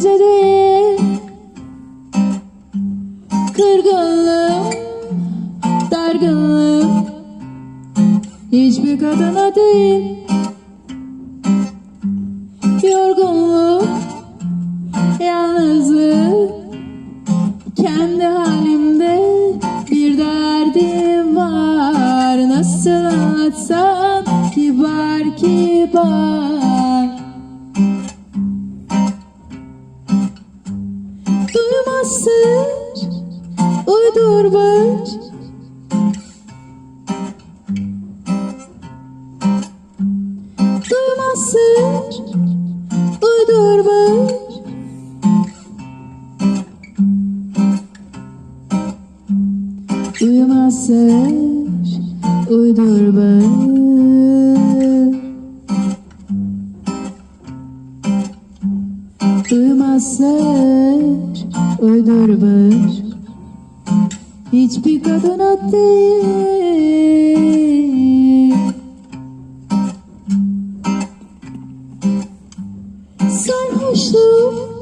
de Kırgınlığım, dargınlığım Hiçbir kadına değil. Yorgunluk, yalnızlık Kendi halimde bir derdim var. Nasıl anlatsam kibar kibar sır, uydurmuş Duymaz sır, uydurmuş Duymaz sır, öldürmüş. Hiçbir kadına değil. Sarhoşluk